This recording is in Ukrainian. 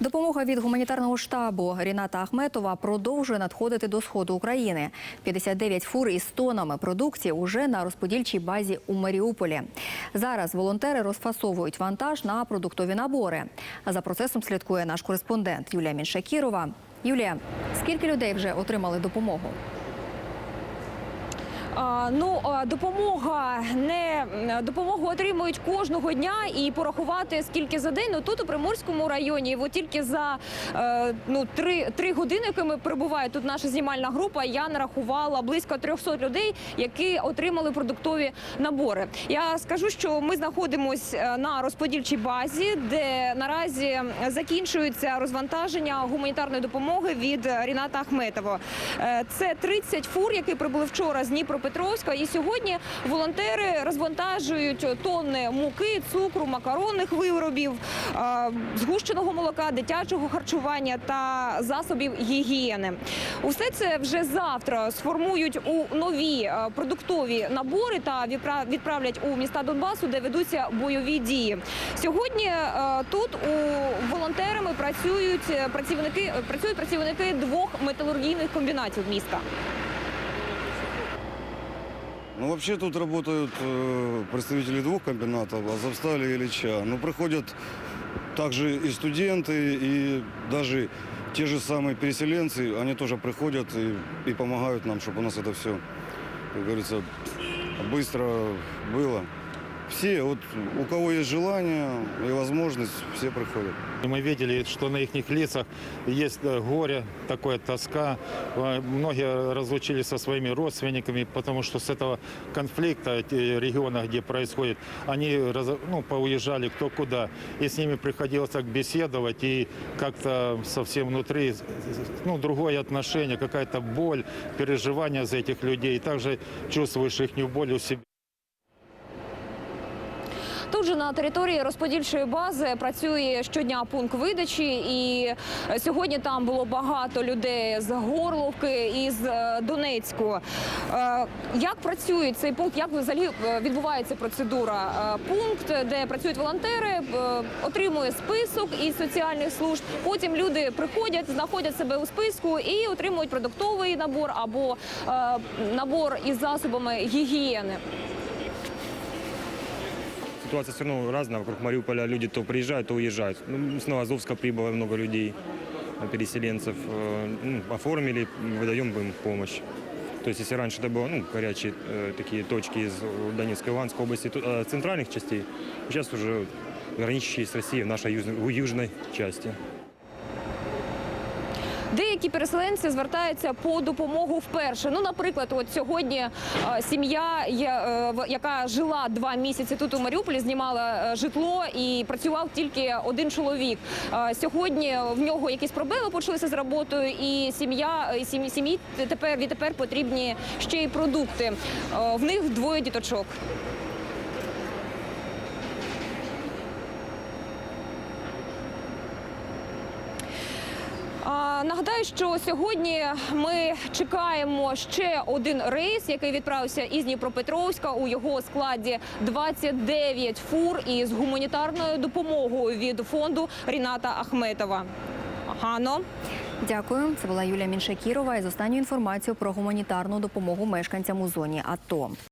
Допомога від гуманітарного штабу Ріната Ахметова продовжує надходити до сходу України. 59 фур із тонами продукції уже на розподільчій базі у Маріуполі. Зараз волонтери розфасовують вантаж на продуктові набори. За процесом слідкує наш кореспондент Юлія Міншакірова. Юлія, скільки людей вже отримали допомогу? Ну, допомога не допомогу отримують кожного дня і порахувати скільки за день. Ну тут у Приморському районі, от тільки за е, ну три, три години, якими перебуває тут наша знімальна група, я нарахувала близько 300 людей, які отримали продуктові набори. Я скажу, що ми знаходимося на розподільчій базі, де наразі закінчується розвантаження гуманітарної допомоги від Ріната Ахметова. Е, Це 30 фур, які прибули вчора з Дніпропетровська. І сьогодні волонтери розвантажують тонни муки, цукру, макаронних виробів, згущеного молока, дитячого харчування та засобів гігієни. Усе це вже завтра сформують у нові продуктові набори та відпра- відправлять у міста Донбасу, де ведуться бойові дії. Сьогодні тут у волонтерами працюють е, працівники працюють працівники двох металургійних комбінатів міста. Ну, вообще тут работают э, представители двух комбинатов, Азовстали и Ильича. Но приходят также и студенты, и даже те же самые переселенцы, они тоже приходят и, и помогают нам, чтобы у нас это все, как говорится, быстро было. Все, вот у кого есть желание и возможность, все приходят. Мы видели, что на их лицах есть э, горе, такое тоска. Э, Многие разлучились со своими родственниками, потому что с этого конфликта, эти регионы, где происходит, они ну, поуезжали кто куда. И с ними приходилось так беседовать, и как-то совсем внутри ну, другое отношение, какая-то боль, переживания за этих людей. И также чувствуешь их боль у себя. Тут же на території розподільчої бази працює щодня пункт видачі, і сьогодні там було багато людей з Горловки і з е, Донецьку. Е, Як працює цей пункт? Як взагалі е, відбувається процедура? Пункт, де працюють волонтери, отримує список із соціальних служб. Потім люди приходять, знаходять себе у списку і отримують продуктовий набор або набор із засобами гігієни Ситуация все равно разная. Вокруг Мариуполя люди то приезжают, то уезжают. Ну, снова Азовска прибыло много людей, э, переселенцев. Э, ну, оформили, выдаем им помощь. То есть, если раньше это было ну, горячие э, такие точки из Донецкой, Луганской области, то, э, центральных частей, сейчас уже граничащие с Россией в нашей южной, у южной части. Деякі переселенці звертаються по допомогу вперше. Ну, наприклад, от сьогодні е, сім'я, е, яка жила два місяці тут у Маріуполі, знімала е, житло і працював тільки один чоловік. Сьогодні в нього якісь проблеми почалися з роботою, і сім'я сім'ї тепер відтепер потрібні ще й продукти. В них двоє діточок. Нагадаю, що сьогодні ми чекаємо ще один рейс, який відправився із Дніпропетровська. У його складі 29 фур із гуманітарною допомогою від фонду Ріната Ахметова. Гано. Дякую. Це була Юлія Міншакірова із останньою інформацією про гуманітарну допомогу мешканцям у зоні АТО.